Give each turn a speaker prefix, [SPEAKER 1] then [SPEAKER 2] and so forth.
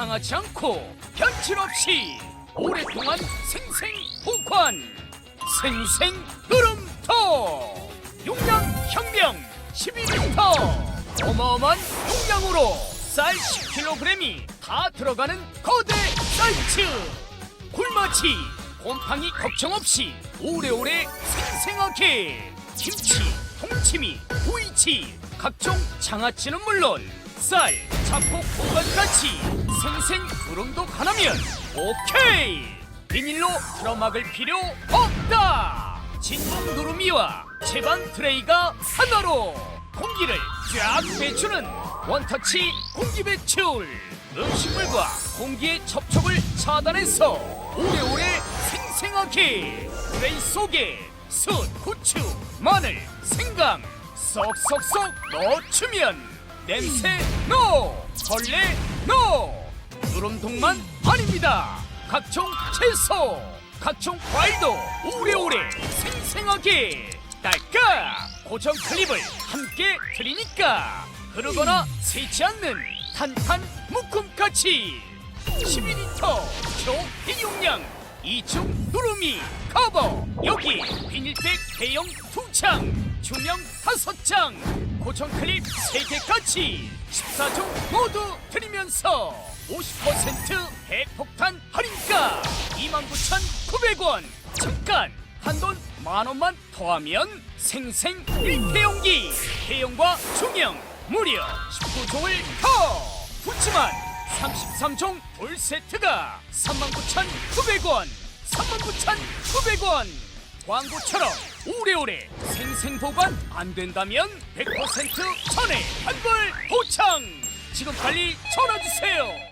[SPEAKER 1] 상하지 않고 변칠 없이 오랫동안 생생 보관 생생 흐름터. 용량 혁명 12리터. 어마어마한 용량으로 쌀 10kg이 다 들어가는 거대 사이즈. 굴마치 곰팡이 걱정 없이 오래오래 생생하게 김치, 동치미, 구이치 각종 장아찌는 물론 쌀, 잡곡 볶음까지 생생 흐름도 가나면 오케이 비닐로 틀어막을 필요 없다 진동 누르미와 제반 트레이가 하나로 공기를 쫙 배추는 원터치 공기 배출 음식물과 공기의 접촉을 차단해서 오래오래 생생하게 트레이 속에 숯, 후추, 마늘, 생강 쏙쏙쏙 넣어주면 냄새 노! 벌레 노! 누름통만 아닙니다. 각종 채소 각종 과일도 오래오래 생생하게 딸깍 고정 클립을 함께 드리니까 흐르거나 새지 않는 탄탄 묶음까지 12리터 초대용량 이중 누름이 커버 여기 비닐백 대형 두장 중형 다섯 장 고정 클립 세개까지 14종 모두 드리면서 50% 핵폭탄 할인가 29,900원. 잠깐! 한돈 만원만 더하면 생생 1태용기. 대형과 중형 무려 19종을 더! 붙지만 33종 돌 세트가 39,900원. 39,900원 광고처럼 오래오래 생생 보관 안 된다면 100% 전에 환불 보장! 지금 빨리 전화 주세요